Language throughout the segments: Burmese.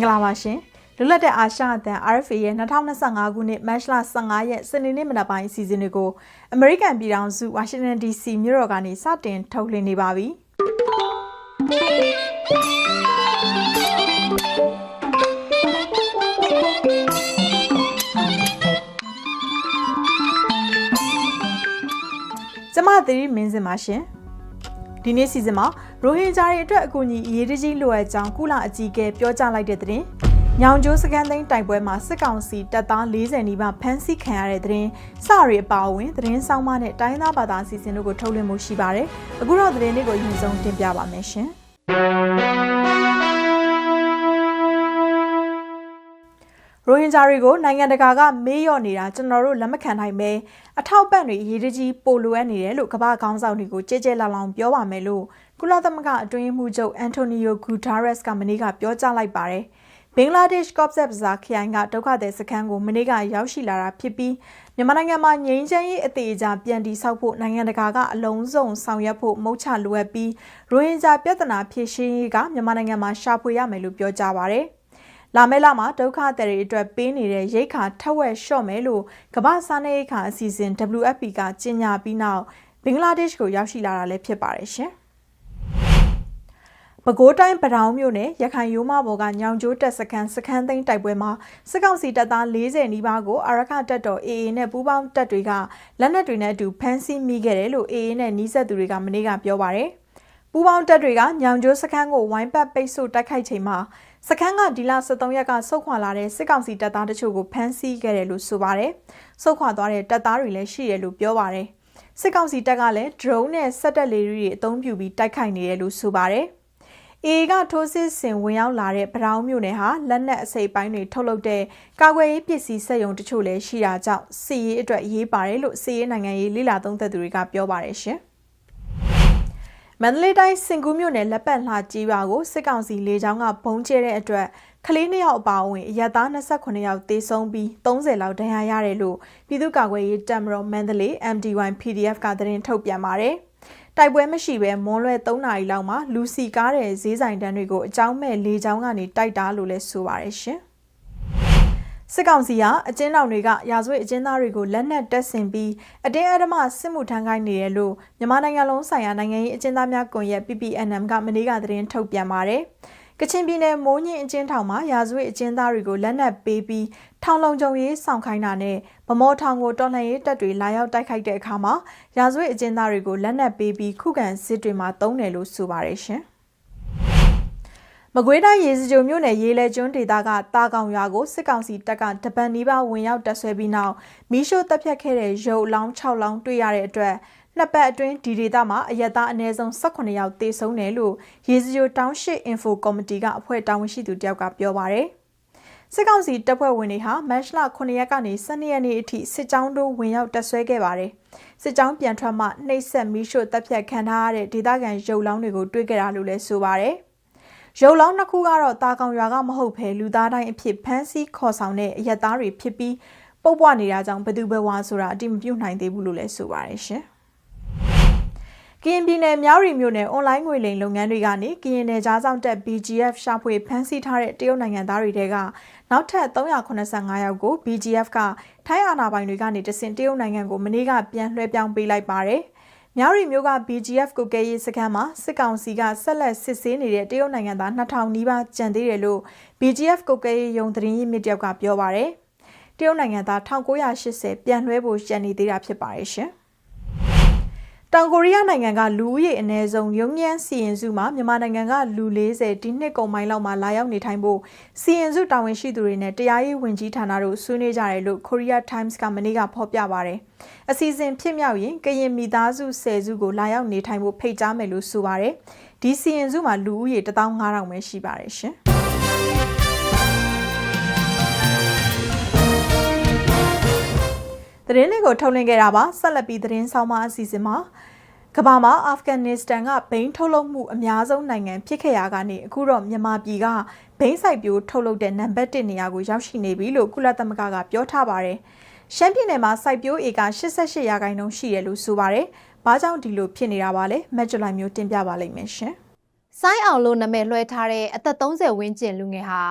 င်္ဂလာပါရှင်လွတ်လပ်တဲ့အာရှအသံ RFA ရဲ့2025ခုနှစ်မတ်လ15ရက်စနေနေ့မနက်ပိုင်းအစီအစဉ်တွေကိုအမေရိကန်ပြည်ထောင်စုဝါရှင်တန် DC မြို့တော်ကနေစတင်ထုတ်လွှင့်နေပါပြီကျမသီရိမင်းစင်ပါရှင်ဒီနေ့စီစဉ်မှာ ရိုဟင်ဂျာတွေအတွက်အကူအညီအရေးတကြီးလိုအပ်ကြောင်းကုလအကြီးအကဲပြောကြားလိုက်တဲ့သတင်း။ညောင်ကျိုးစကန်သိန်းတိုက်ပွဲမှာစစ်ကောင်စီတပ်သား40နီးပါးဖမ်းဆီးခံရတဲ့သတင်းစရီအပါအဝင်သတင်းဆောင်မနဲ့တိုင်းသားဘာသာအစီအစဉ်တို့ကိုထုတ်လွှင့်မှုရှိပါတယ်။အခုတော့သတင်းတွေကိုရင်ဆုံးတင်ပြပါမယ်ရှင်။ရိုဟင်ဂျာတွေကိုနိုင်ငံတကာကမေးလျော့နေတာကျွန်တော်တို့လက်မခံနိုင်ပဲအထောက်ပံ့တွေအရေးတကြီးပိုလိုအပ်နေတယ်လို့ကမ္ဘာခေါင်းဆောင်တွေကိုကြဲကြဲလောင်လောင်ပြောပါမယ်လို့ ကုလသမဂ္ဂအတွင်းမှုချုပ်အန်တိုနီယိုဂူတာရက်စ်ကမနေ့ကပြောကြားလိုက်ပါတယ်။ဘင်္ဂလားဒေ့ရှ်ကော့ဆက်ဘဇာခရိုင်ကဒုက္ခသည်စခန်းကိုမနေ့ကရောက်ရှိလာတာဖြစ်ပြီးမြန်မာနိုင်ငံမှာငြိမ်းချမ်းရေးအသေးအချာပြန်တည်ဆောက်ဖို့နိုင်ငံတကာကအလုံးစုံဆောင်ရွက်ဖို့မုတ်ချလိုအပ်ပြီးရိုဟင်ဂျာပြဿနာဖြေရှင်းရေးကမြန်မာနိုင်ငံမှာရှာဖွေရမယ်လို့ပြောကြားပါတယ်။လာမယ့်လမှာဒုက္ခသည်တွေအတွက်ပေးနေတဲ့ရိတ်ခါထက်ဝက်လျှော့မယ်လို့ကမ္ဘာစားနပ်ရိတ်ခါအစီအစဉ် WFP ကကြေညာပြီးနောက်ဘင်္ဂလားဒေ့ရှ်ကိုရောက်ရှိလာတာလည်းဖြစ်ပါတယ်ရှင်။ ပဲခူးတိုင်းပတောင်မြို့နယ်ရခိုင်ရိုးမဘော်ကညောင်ကျိုးတက်စခန်းစခန်းသိမ်းတိုက်ပွဲမှာစစ်ကောင်စီတပ်သား40နီးပါးကိုအာရခတပ်တော် AA နဲ့ပူးပေါင်းတပ်တွေကလက်နက်တွေနဲ့အတူဖမ်းဆီးမိခဲ့တယ်လို့ AA နဲ့နှီးဆက်သူတွေကမနေ့ကပြောပါရယ်ပူးပေါင်းတပ်တွေကညောင်ကျိုးစခန်းကိုဝိုင်းပတ်ပိတ်ဆို့တိုက်ခိုက်ချိန်မှာစခန်းကဒီလ23ရက်ကဆုတ်ခွာလာတဲ့စစ်ကောင်စီတပ်သားတချို့ကိုဖမ်းဆီးခဲ့တယ်လို့ဆိုပါတယ်။ဆုတ်ခွာသွားတဲ့တပ်သားတွေလည်းရှိတယ်လို့ပြောပါတယ်။စစ်ကောင်စီတပ်ကလည်း drone နဲ့စက်တက်လေတွေအသုံးပြုပြီးတိုက်ခိုက်နေတယ်လို့ဆိုပါတယ်။ AA ကထိုးစစ်ဆင်ဝင်ရောက်လာတဲ့ဗရောင်းမြို့နယ်ဟာလက်နက်အစိပ်ပိုင်းတွေထုတ်လုပ်တဲ့ကာကွယ်ရေးပစ္စည်းစက်ရုံတချို့လည်းရှိတာကြောင့်စစ်ရေးအတွက်ရေးပါတယ်လို့စစ်ရေးနိုင်ငံရေးလိလာသုံးသက်သူတွေကပြောပါတယ်ရှင်။မန္တလေးတိုင်းစင်ကူးမြို့နယ်လက်ပတ်လှကြီးရွာကိုစစ်ကောင်စီလေကြောင်းကဘုံကျဲတဲ့အတွက်ကလေးနှစ်ယောက်အပါအဝင်အရက်သား28ယောက်သေဆုံးပြီး30လောက်ဒဏ်ရာရတယ်လို့ပြည်သူ့ကာကွယ်ရေးတပ်မတော်မန္တလေး MDY PDF ကသတင်းထုတ်ပြန်ပါတယ်။ တိုက်ပွဲမရှိဘဲမွန်းလွဲ3နာရီလောက်မှာလူစီကားတဲ့ဈေးဆိုင်တန်းတွေကိုအကြောင်းမဲ့လေကြောင်းကနေတိုက်တာလို့လည်းဆိုပါတယ်ရှင်။စစ်ကောင်စီကအကျဉ်းထောင်တွေကရာဇဝတ်အကျဉ်းသားတွေကိုလက်နက်တက်ဆင်ပြီးအတင်းအဓမ္မစစ်မှုထမ်းခိုင်းနေတယ်လို့မြန်မာနိုင်ငံလုံးဆိုင်ရာနိုင်ငံရေးအကျဉ်းသားများကွန်ရက် PPNM ကမနေ့ကသတင်းထုတ်ပြန်ပါတယ်။ကချင်ပြည်နယ်မိုးညင်းအကျဉ်းထောင်မှာရာဇဝတ်အကျဉ်းသားတွေကိုလက်နက်ပေးပြီး ထောင်လုံခြုံရေးဆောင်ခိုင်းတာနဲ့ဗမော်ထောင်ကိုတော်လှန်ရေးတပ်တွေလာရောက်တိုက်ခိုက်တဲ့အခါမှာရာဇဝတ်အကျဉ်းသားတွေကိုလက်နက်ပေးပြီးခုခံစစ်တွေမှာတုံးတယ်လို့ဆိုပါတယ်ရှင်။မကွေးတိုင်းရေစကြိုမြို့နယ်ရေလဲကျွန်းဒေသကတာကောင်ရွာကိုစစ်ကောင်စီတပ်ကတပန်နီးပါးဝင်ရောက်တပ်ဆွဲပြီးနောက်မီးရှို့တပ်ဖြတ်ခဲ့တဲ့ရုပ်လောင်း6လောင်းတွေ့ရတဲ့အတွက်နှစ်ပတ်အတွင်းဒီဒေသမှာအရက်သားအနည်းဆုံး18ယောက်သေဆုံးတယ်လို့ရေစကြိုတောင်းရှိ info ကော်မတီကအဖွဲ့တာဝန်ရှိသူတယောက်ကပြောပါရယ် စစ်ကောင်စီတပ်ဖွဲ့ဝင်တွေဟာမတ်လ9ရက်ကနေ12ရက်နေ့အထိစစ်ကြောင်းတို့ဝင်ရောက်တပ်ဆွဲခဲ့ပါတယ်။စစ်ကြောင်းပြန်ထွက်မှနှိပ်စက်မီးရှို့တပ်ဖြတ်ခံထားရတဲ့ဒေသခံရုပ်လောင်းတွေကိုတွေ့ကြတာလို့လည်းဆိုပါတယ်။ရုပ်လောင်းနှစ်ခုကတော့တာကောင်ရွာကမဟုတ်ဘဲလူသားတိုင်းအဖြစ်ဖမ်းဆီးခေါ်ဆောင်တဲ့အရက်သားတွေဖြစ်ပြီးပုတ်ပွားနေတာကြောင့်ဘသူဘဝဆိုတာအတိမပြုတ်နိုင်သေးဘူးလို့လည်းဆိုပါတယ်ရှင်။ ကရင်ပြည်နယ်မြောက်ရီမြို့နယ်အွန်လိုင်းငွေလိမ်လုပ်ငန်းတွေကနေကရင်နယ်ကြားဆောင်တက် BGF ရှာဖွေဖမ်းဆီးထားတဲ့တရုတ်နိုင်ငံသားတွေတဲကနောက်ထပ်385ယောက်ကို BGF ကထိုင်းအာဏာပိုင်တွေကနေတဆင့်တရုတ်နိုင်ငံကိုမနေ့ကပြန်လွှဲပြောင်းပေးလိုက်ပါတယ်။မြောက်ရီမျိုးက BGF ကိုကဲရေးစခန်းမှာစစ်ကောင်စီကဆက်လက်စစ်ဆေးနေတဲ့တရုတ်နိုင်ငံသား2000နီးပါးကြံသေးတယ်လို့ BGF ကိုကဲရေးယုံသတင်းရင်းမြစ်တယောက်ကပြောပါရယ်တရုတ်နိုင်ငံသား1980ပြန်လွှဲဖို့ကြံနေသေးတာဖြစ်ပါရဲ့ရှင် တောင်ကိုရီးယားနိုင်ငံကလူဦးရေအနည်းဆုံးရုံညံစီရင်စုမှာမြန်မာနိုင်ငံကလူ40ဒီနှစ်ကုန်ပိုင်းလောက်မှာလာရောက်နေထိုင်ဖို့စီရင်စုတာဝန်ရှိသူတွေနဲ့တရားရေးဝန်ကြီးဌာနတို့ဆွေးနွေးကြတယ်လို့ Korea Times ကမနေ့ကဖော်ပြပါရတယ်။အစီအစဉ်ဖြစ်မြောက်ရင်ကရင်မိသားစု10စုကိုလာရောက်နေထိုင်ဖို့ဖိတ်ကြားမယ်လို့ဆိုပါရတယ်။ဒီစီရင်စုမှာလူဦးရေ15000ပဲရှိပါတယ်ရှင်။ သတင်းလေးကိုထုတ်လွှင့်ခဲ့တာပါဆက်လက်ပြီးသတင်းဆောင်မအစီအစဉ်မှာကမ္ဘာမှာအာဖဂန်နစ္စတန်ကဘိန်းထုတ်လုပ်မှုအများဆုံးနိုင်ငံဖြစ်ခဲ့ရာကနေအခုတော့မြန်မာပြည်ကဘိန်းစိုက်ပျိုးထုတ်လုပ်တဲ့နံပါတ်1နေရာကိုရောက်ရှိနေပြီလို့ကုလသမဂ္ဂကပြောထားပါတယ်။ရှမ်းပြည်နယ်မှာစိုက်ပျိုးဧက88ရာခိုင်နှုန်းရှိတယ်လို့ဆိုပါတယ်။ဘာကြောင့်ဒီလိုဖြစ်နေတာပါလဲ။မက်ဂျလိုင်မျိုးတင်ပြပါလိမ့်မယ်ရှင်။စိုင်းအောင်လို့နာမည်လွှဲထားတဲ့အသက်30ဝန်းကျင်လူငယ်ဟာ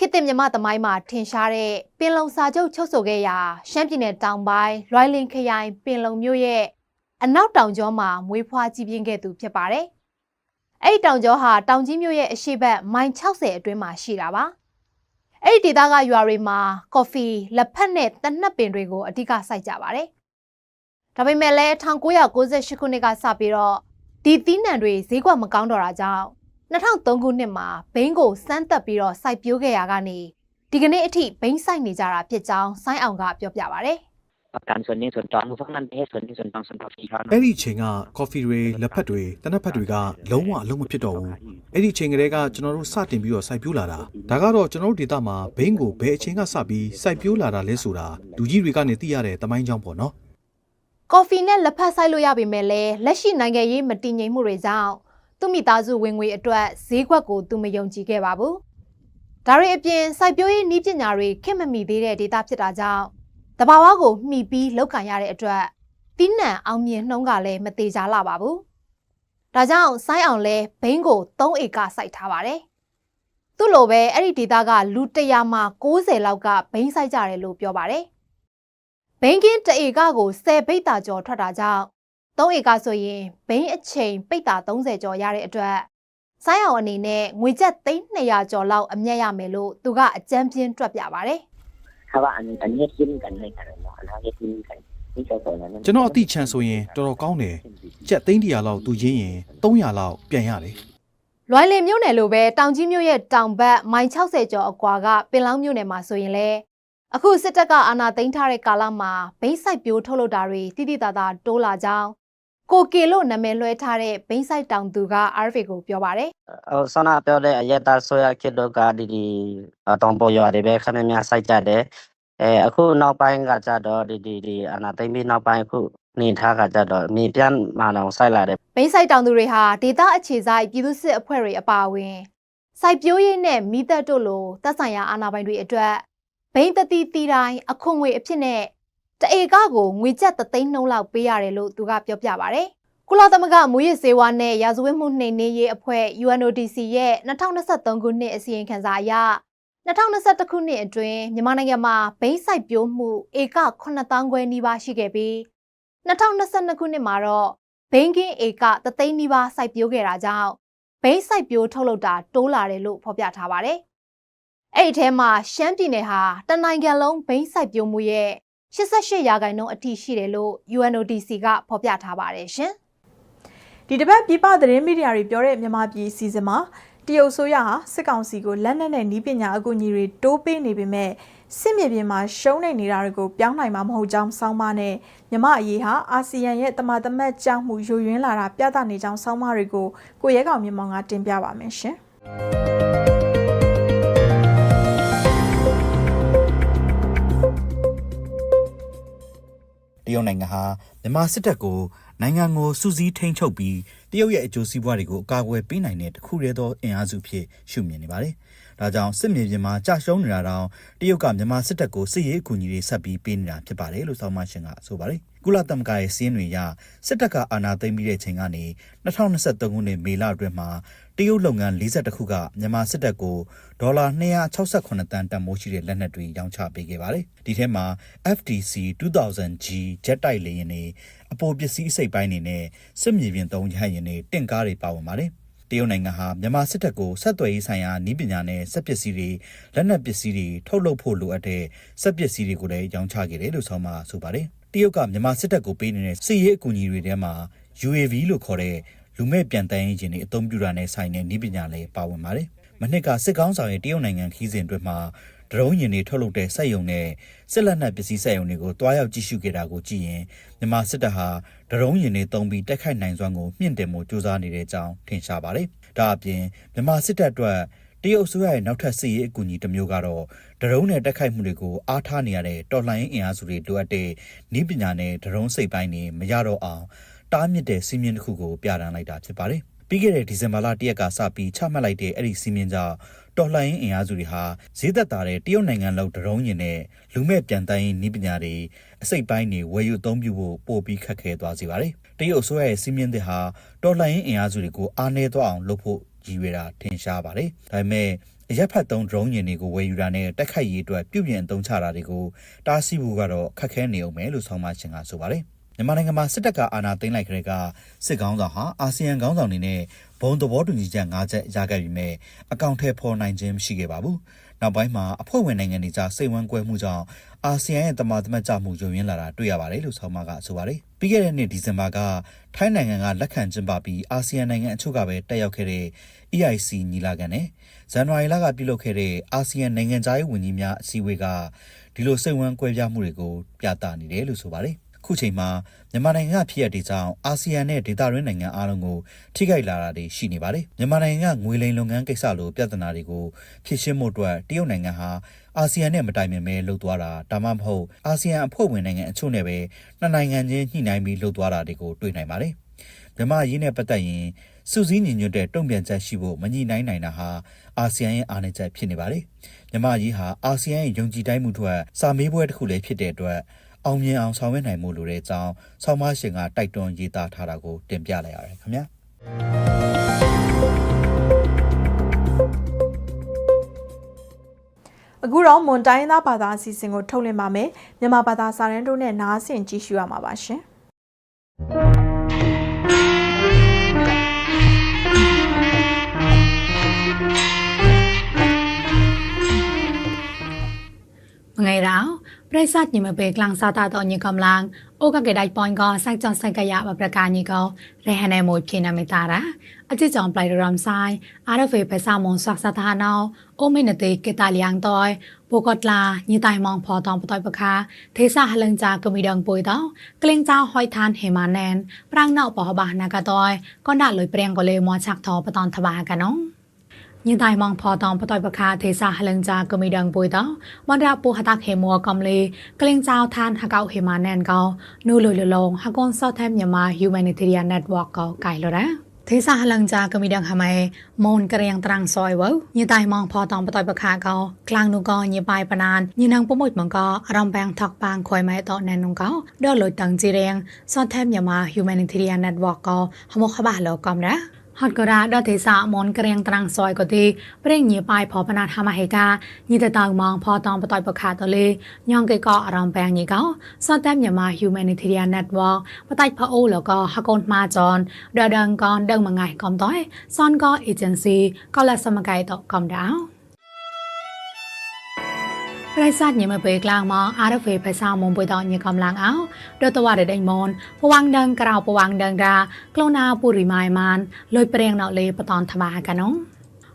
ခေတ်သစ်မြမသမိုင်းမှာထင်ရှားတဲ့ပင်လုံစာချုပ်ချုပ်ဆိုခဲ့ရာရှမ်းပြည်နယ်တောင်ပိုင်းလွိုင်းလင်းခရိုင်ပင်လုံမြို့ရဲ့အနောက်တောင်ကျောမှာမွေးဖွားကြီးပြင်းခဲ့သူဖြစ်ပါတယ်။အဲ့ဒီတောင်ကျောဟာတောင်ကြီးမြို့ရဲ့အရှေ့ဘက်မိုင်60အတွင်းမှာရှိတာပါ။အဲ့ဒီဒေသကရွာတွေမှာကော်ဖီလက်ဖက်နဲ့တနက်ပင်တွေကိုအဓိကစိုက်ကြပါတယ်။ဒါပေမဲ့လည်း1998ခုနှစ်ကစပြီးတော့ဒီသီးနှံတွေဈေးကွက်မကောင်းတော့တာကြောင့် 2003ခုနှစ်မှာဘိန်းကိုစမ်းသပ်ပြီးတော့စိုက်ပျိုးခဲ့ရကနေဒီကနေ့အထိဘိန်းစိုက်နေကြတာဖြစ်ကြောင်းဆိုင်းအောင်ကပြောပြပါဗျ။ကန်ဆိုနေဆိုတောင်းဖန်နဲ့ဆိုနေဆိုတောင်းဆန်တော့ဖီဟာအဲ့ဒီချိန်က coffee တွေလက်ဖက်တွေတနက်ဖက်တွေကလုံးဝအလုံးမဖြစ်တော့ဘူးအဲ့ဒီချိန်ကလေးကကျွန်တော်တို့စတင်ပြီးတော့စိုက်ပျိုးလာတာဒါကတော့ကျွန်တော်တို့ဒေသမှာဘိန်းကိုဘယ်အချိန်ကစပြီးစိုက်ပျိုးလာတာလဲဆိုတာလူကြီးတွေကနေသိရတဲ့တမိုင်းကြောင်းပေါ့နော် coffee နဲ့လက်ဖက်စိုက်လို့ရပေမဲ့လည်းလက်ရှိနိုင်ငံရေးမတည်ငြိမ်မှုတွေကြောင့် သူ့မိသားစုဝင်ငွေအတွက်ဈေးကွက်ကိုသူမယုံကြည်ခဲ့ပါဘူး။ဒါတွေအပြင်စိုက်ပျိုးရေးနည်းပညာတွေခင်မမီသေးတဲ့ဒေသဖြစ်တာကြောင့်တဘာဝကိုမှီပြီးလောက်ကန်ရတဲ့အတွက်တီးနှံအောင်မြင်နှုံးကလည်းမသေးကြလာပါဘူး။ဒါကြောင့်ဆိုင်းအောင်လဲဘိန်းကို3ဧကစိုက်ထားပါတယ်။သူ့လိုပဲအဲ့ဒီဒေသကလူ100မှ90လောက်ကဘိန်းစိုက်ကြတယ်လို့ပြောပါတယ်။ဘိန်းကင်း1ဧကကို10ပိတ်တာကျော်ထွက်တာကြောင့် 3ဧကဆိုရင်ဘိန်းအချိန်ပိတ်တာ30ကျော်ရတဲ့အတွက်ဆိုင်းအောင်အနေနဲ့ငွေကျပ်သိန်း200ကျော်လောက်အမြတ်ရမယ်လို့သူကအကြံပြင်းတွက်ပြပါတယ်။ဟာပါအနည်းချင်းကန်နေတာတော့အနားကြီးကန်ကျွန်တော်အတိချန်ဆိုရင်တော်တော်ကောင်းတယ်။ကြက်သိန်း100လောက်သူရင်းရင်300လောက်ပြန်ရတယ်။လွိုင်လင်မြို့နယ်လိုပဲတောင်ကြီးမြို့ရဲ့တောင်ဘက်မိုင်60ကျော်အကွာကပင်လောင်းမြို့နယ်မှာဆိုရင်လေအခုစစ်တပ်ကအာဏာသိမ်းထားတဲ့ကာလမှာဘိတ်ဆိုင်ပြိုးထုတ်လုပ်တာတွေတိတိတသာတိုးလာကြောင်း ကိုကေလို့နာမည်လွှဲထားတဲ့ဘိန်းဆိုင်တောင်သူက RFA ကိုပြောပါတယ်ဟိုဆောနာပြောတဲ့အရက်သားဆိုရခစ်တော့ကဒီဒီအတောင်ပေါ်ရွာတွေပဲခဏများစိုက်ကြတယ်အဲအခုနောက်ပိုင်းကကြတော့ဒီဒီဒီအနာသိမ့်ပြီးနောက်ပိုင်းအခုနေထားကကြတော့မြေပြန့်မာအောင်စိုက်လာတယ်။ဘိန်းဆိုင်တောင်သူတွေဟာဒေသအခြေဆိုင်ပြည်သူစစ်အဖွဲ့တွေအပါအဝင်စိုက်ပျိုးရေးနဲ့မိသက်တို့လိုသက်ဆိုင်ရာအာဏာပိုင်တွေအတွက်ဘိန်းတတိတီတိုင်းအခွန်ငွေအဖြစ်နဲ့ တဧကကိုငွေကျပ်သသိန်းနှုန်းလောက်ပေးရတယ်လို့သူကပြောပြပါဗျ။ကုလသမဂ္ဂမူရစ်စေဝါနဲ့ရာဇဝတ်မှုနှိမ်နင်းရေးအဖွဲ့ UNODC ရဲ့2023ခုနှစ်အစီရင်ခံစာအရ2021ခုနှစ်အတွင်းမြန်မာနိုင်ငံမှာဘိန်းစိုက်ပျိုးမှုဧက9000ခွဲနီးပါးရှိခဲ့ပြီး2022ခုနှစ်မှာတော့ဘိန်းကင်းဧကသသိန်းနီးပါးစိုက်ပျိုးခဲ့တာကြောင့်ဘိန်းစိုက်ပျိုးထုတ်လုပ်တာတိုးလာတယ်လို့ဖော်ပြထားပါတယ်။အဲ့ဒီထဲမှာရှမ်းပြည်နယ်ဟာတနိုင်ငံလုံးဘိန်းစိုက်ပျိုးမှုရဲ့ 88ရာခိုင်နှုန်းအထိရှိတယ်လို့ UNODC ကဖော်ပြထားပါတယ်ရှင်။ဒီတစ်ပတ်ပြည်ပသတင်းမီဒီယာတွေပြောတဲ့မြန်မာပြည်စီစဉ်မှာတရုတ်ဆိုရဟာစစ်ကောင်စီကိုလက်နက်နဲ့နီးပညာအကူအညီတွေတိုးပေးနေပေမဲ့စစ်မြေပြင်မှာရှုံးနေနေတာတွေကိုပြောင်းနိုင်မှာမဟုတ်ကြောင်းစောင်းမနဲ့မြမအရေးဟာအာဆီယံရဲ့တမန်တမတ်ကြောင့်မှုယိုယွင်းလာတာပြသနေကြောင်းစောင်းမတွေကိုကိုရဲကောင်မြန်မာကတင်ပြပါမယ်ရှင်။ တရုတ်နိုင်ငံဟာမြန်မာစစ်တပ်ကိုနိုင်ငံကိုစူးစီးထိန်းချုပ်ပြီးတရုတ်ရဲ့အကျိုးစီးပွားတွေကိုအကာအကွယ်ပေးနိုင်တဲ့တစ်ခုတည်းသောအင်အားစုဖြစ်ရှုမြင်နေပါတယ်။ ဒါကြောင့်စစ်မြေပြင်မှာကြာရှုံးနေတာတောင်တရုတ်ကမြန်မာစစ်တပ်ကိုစစ်ရေးအကူအညီတွေဆက်ပြီးပေးနေတာဖြစ်ပါတယ်လို့ဆောင်းမရှင်ကဆိုပါတယ်။ကုလသမဂ္ဂရဲ့စီးရင်တွေအရစစ်တပ်ကအာဏာသိမ်းပြီးတဲ့ချိန်ကနေ2023ခုနှစ်မေလအတွင်းမှာတရုတ်လုပ်ငန်း42ခုကမြန်မာစစ်တပ်ကိုဒေါ်လာ268တန်တန်မိုးရှိတဲ့လက်နက်တွေရောင်းချပေးခဲ့ပါတယ်။ဒီထဲမှာ FTC 2000G ဂျက်တိုက်လေယာဉ်တွေအပေါ်ပစ္စည်းအစိတ်ပိုင်းတွေနဲ့စစ်မြေပြင်သုံးရဟတ်ယာဉ်တွေတင့်ကားတွေပါဝင်ပါတယ်။ တရုတ်နိုင်ငံဟာမြန်မာစစ်တပ်ကိုဆက်သွယ်ရေးဆိုင်ရာနည်းပညာနဲ့စက်ပစ္စည်းတွေလက်နက်ပစ္စည်းတွေထုတ်လုပ်ဖို့လိုအပ်တဲ့စက်ပစ္စည်းတွေကိုလည်းရောင်းချခဲ့တယ်လို့ဆိုမှဆိုပါတယ်။တရုတ်ကမြန်မာစစ်တပ်ကိုပေးနေတဲ့စစ်ရေးအကူအညီတွေထဲမှာ UAV လို့ခေါ်တဲ့လူမဲ့ပြန်တန်းရေးခြင်းတွေအသုံးပြုတာနဲ့ဆိုင်တဲ့နည်းပညာလည်းပါဝင်ပါတယ်။မနှစ်ကစစ်ကောင်းဆောင်ရဲ့တရုတ်နိုင်ငံခီးစဉ်အတွင်းမှာ ဒရုန်းယာဉ်တွေထုတ်လုပ်တဲ့စက်ရုံနဲ့စစ်လက်နက်ပစ္စည်းစက်ရုံတွေကိုတွားရောက်ကြည့်ရှုခဲ့တာကိုကြည့်ရင်မြန်မာစစ်တပ်ဟာဒရုန်းယာဉ်တွေတုံးပြီးတိုက်ခိုက်နိုင်စွမ်းကိုမြင့်တင်မှုစ조사နေတဲ့အကြောင်းထင်ရှားပါတယ်။ဒါအပြင်မြန်မာစစ်တပ်အတွက်တရုတ်အစိုးရရဲ့နောက်ထပ်စစ်ရေးအကူအညီတစ်မျိုးကတော့ဒရုန်းနဲ့တိုက်ခိုက်မှုတွေကိုအားထားနေရတဲ့တော်လှန်ရေးအင်အားစုတွေလိုအပ်တဲ့နည်းပညာနဲ့ဒရုန်းစိတ်ပိုင်းတွေမရတော့အောင်တားမြစ်တဲ့စီးမြင်တစ်ခုကိုပြဋ္ဌာန်းလိုက်တာဖြစ်ပါတယ်။ ပြီးခဲ့တဲ့ဒီဇင်ဘာလ၁ရက်ကစပြီးချမှတ်လိုက်တဲ့အဲ့ဒီစီးမြင်ကြောင့်တော်လှန်ရေးအင်အားစုတွေဟာဈေးသက်သာတဲ့တရုတ်နိုင်ငံလောက်ဒရုန်းရင်နဲ့လူမဲ့ပြန်တန်းရေးနည်းပညာတွေအစိတ်ပိုင်းတွေဝယ်ယူအသုံးပြုဖို့ပို့ပြီးခက်ခဲသွားစေပါတယ်။တရုတ်အစိုးရရဲ့စီးမြင်တဲ့ဟာတော်လှန်ရေးအင်အားစုတွေကိုအားနည်းသွားအောင်လုပ်ဖို့ရည်ရွယ်တာထင်ရှားပါတယ်။ဒါပေမဲ့အရက်ဖတ်သုံး drone ယာဉ်တွေကိုဝယ်ယူတာနဲ့တိုက်ခိုက်ရေးအတွက်ပြုပြင်အသုံးချတာတွေကိုတားဆီးဖို့ကတော့ခက်ခဲနေအောင်မယ်လို့ဆောင်းပါရှင်ကဆိုပါတယ် မြန်မာနိုင်ငံမှာစစ်တပ်ကအာဏာသိမ်းလိုက်ကြတဲ့ကစစ်ကောင်းဆောင်ဟာအာဆီယံခေါင်းဆောင်တွေနဲ့ဘုံသဘောတူညီချက်၅ချက်ရခဲ့ပြီးမြဲအကောင့်ထဲပေါ်နိုင်ခြင်းမရှိခဲ့ပါဘူး။နောက်ပိုင်းမှာအဖွဲ့ဝင်နိုင်ငံတွေကြားစိတ်ဝမ်းကွဲမှုကြောင့်အာဆီယံရဲ့တမန်တမတ်ကြမှုယုံရင်းလာတာတွေ့ရပါတယ်လို့ဆောင်းပါကဆိုပါတယ်။ပြီးခဲ့တဲ့နှစ်ဒီဇင်ဘာကထိုင်းနိုင်ငံကလက်ခံကျင်းပပြီးအာဆီယံနိုင်ငံအချို့ကပဲတက်ရောက်ခဲ့တဲ့ EIC ညီလာခံနဲ့ဇန်နဝါရီလကပြုလုပ်ခဲ့တဲ့အာဆီယံနိုင်ငံသားရေးဝန်ကြီးများအစည်းအဝေးကဒီလိုစိတ်ဝမ်းကွဲပြားမှုတွေကိုပြသနေတယ်လို့ဆိုပါတယ်။ ခုချိန်မှာမြန်မာနိုင်ငံကဖြစ်ရတဲ့ကြောင့်အာဆီယံနဲ့ဒေသတွင်းနိုင်ငံအားလုံးကိုထိခိုက်လာတာတွေရှိနေပါတယ်။မြန်မာနိုင်ငံကငွေလိမ်လုပ်ငန်းကိစ္စလိုပြဿနာတွေကိုဖြေရှင်းမှုအတွက်တရုတ်နိုင်ငံဟာအာဆီယံနဲ့မတိုင်ပင်ပဲလှုပ်သွားတာဒါမှမဟုတ်အာဆီယံအဖွဲ့ဝင်နိုင်ငံအချို့နဲ့ပဲနှစ်နိုင်ငံချင်းညှိနှိုင်းပြီးလှုပ်သွားတာတွေကိုတွေ့နိုင်ပါတယ်။မြန်မာရင်းနဲ့ပတ်သက်ရင်စုစည်းညီညွတ်တဲ့တုံ့ပြန်ချက်ရှိဖို့မညီနိုင်နိုင်တာဟာအာဆီယံရဲ့အားနည်းချက်ဖြစ်နေပါတယ်။မြန်မာရင်းဟာအာဆီယံရဲ့ယုံကြည်တိုင်းမှုတွေစာမေးပွဲတစ်ခုလည်းဖြစ်တဲ့အတွက် အောင်မြင်အောင်ဆောင်ရွက်နိုင်မှုလိုတဲ့အကြောင်းဆောင်းမရှင်ကတိုက်တွန်းရေးသားထားတာကိုတင်ပြလိုက်ရပါတယ်ခင်ဗျာအခုတော့မွန်တိုင်းရင်းသားဘာသာအစီအစဉ်ကိုထုတ်လွှင့်ပါမယ်မြန်မာဘာသာစာရန်တို့နဲ့နားဆင်ကြည့်ရှုရမှာပါရှင် មងៃរោប្រិស័តញិមពេលខ្លាំងសាតាតញិកំឡាងអូកកេដៃប៉ុនកសាច់ចសកយាបប្រកាញិកោរេហណេមួយភេណមេតារាអចិចំប្លៃរំសាយអារវេបេសាមងសកសថាណោអូមេនទេកេតាលៀងតយពូកតឡាញិតៃម៉ងផតងបតយបខាទេសាហលឹងចាកមីដងពុយតោក្លេងចៅហុយឋានហេម៉ាណែនប្រាំងណោបបះណាកតយកនដាក់លុយព្រៀងកលេមឆាក់ថបតនថ្បាកាណង ញដៃម៉ងផតងបតយបខាទេសះលឹងចាកមីដងពុយតោមនរាពូហតាខេមួកំលេក្លៀងចៅឋានហកោហេម៉ាណែនកោនូលុយលលងហកូនសតថែមញម៉ា humanitarian network កោកៃលរ៉ាទេសាឡងចាកមីដងហមៃមូនក្រៀងត្រាំងសយវើញីតៃម៉ងផតងបតយបខាកោក្លាំងនោះកោញីបាយបណានញីនងពមុចម៉ងកោរំបាំងថកបាងខွိုင်ម៉ៃតណែននោះកោដល់លុយតងជីរៀងសតថែមញម៉ា humanitarian network កោហមកខបាលោកំរ៉ា ហតក៏រ៉ាដទេសាមនក្រៀងត្រាំងសយក៏ទីប្រេងញីបាយផបណាត់ហាមហេកាញីតតៅមងផតងបតយបខាតលេញងកេកអរំបែងញីកោសតតែမြមា humanitarian network បតៃផអូលកហកូនម៉ាចនដដងកនដងមងៃកំតយសនក agency កលសមកៃតកំដៅប្រិស័តញមពេលក្លាងមកអារហ្វេភាសាមុំបុយតញកំឡាងអោដតវ៉ាដេញមនពវាំងដងក្រៅពវាំងដងរាក្លូណាពូរីម៉ៃម៉ានលុយព្រៀងណោលេបតនថ្បាកានុង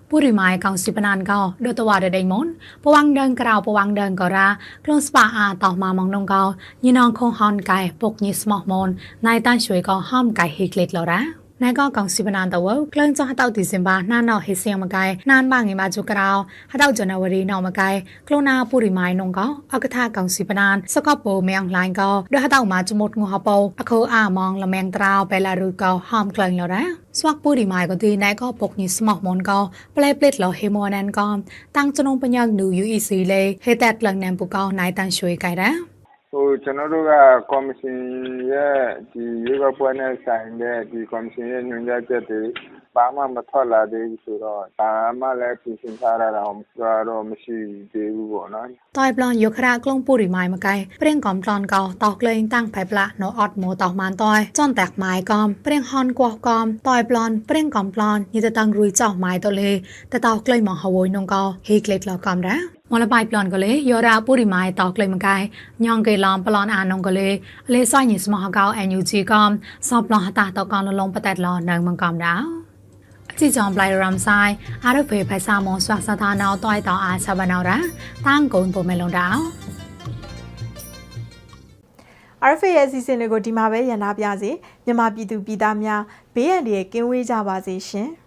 ពូរីម៉ៃកងសិបណានកោដតវ៉ាដេញមនពវាំងដងក្រៅពវាំងដងក៏រាក្លូនស្បាអាតោម៉ាម៉ងនងកោញីនងខងហនកៃពុកញីស្មោះមនណៃតានជួយក៏ហំកៃហេក្លេតឡរ៉ា นายก็กองสิบนานตะวกลั่อนจ้าฮัตเอาดิซิมบาหน้าหนอเฮเซียงมะไกนานบางงิมาจุกราวฮัตเอาจนาวรีนอมะไกกลนาปุริไม้นงก็อักทากองสิบนานสกอโปเมียงลายก็ด้วยฮัตเอามาจุมดงูฮอปออโคอามองละแมงตราวไปลารุก็หอมกลังแล้วนะสวักปุริไม้ก็ดีนายก็ปกนิสมอกมนก็เปลเปลิดลอเฮโมนันก็ตั้งจนงปัญญาหนูยูอีซีเลยเฮแตกลังแนมปุก็นายตั้งช่วยไกนะ ဟိုကျွန်တော်တို့ကကော်မရှင်ရဲ့ဒီရွေးကောက်ပွဲနဲ့ဆိုင်တဲ့ဒီကော်မရှင်ရဲ့ညွှန်ကြားချက်တွေဘာမှမထွက်လာသေးဘူးဆိုတော့ဒါမှလည်းပြင်ဆင်ထားရတာတော့မရှိသေးဘူးပေါ့နော် តយប្លន់យកខ្រាក្លងពូរីម៉ៃមកៃព្រៀងកំប្លន់កោតោក្លែងតាំងផៃប្លាណូអត់ម៉ូតោម៉ានតយចន់តាក់ម៉ៃកំព្រៀងហនគោះកំតយប្លន់ព្រៀងកំប្លន់យីតតាំងរួយចោម៉ៃតលេតតោក្លែងមកហវយនងកោហេក្លេកឡកំរ៉ា မလပိုင်ပလွန်ကလေးယောရာပူရီမိုင်တောက်ကလေးမကိုင်ညောင်ကေလောင်ပလွန်အာနုံကလေးအလေးဆိုင်ညစမဟကောအန်ယူဂျီကမ်ဆော့ပလွန်ဟတာတောက်ကောင်လုံးပတ်သက်လောနိုင်မကောင်တာအချီကြောင့်ပလိုက်ရမ်ဆိုင်အာရဖေဖိုင်စာမွန်ဆွာစသာနောင်းတွိုက်တောင်အားချပါနော်တာတန်းကုန်ပုံမဲလုံးတောင် RFA ရဲ့အစီအစဉ်တွေကိုဒီမှာပဲရန်နာပြစေမြန်မာပြည်သူပြည်သားများဘေးရန်တွေကင်းဝေးကြပါစေရှင်။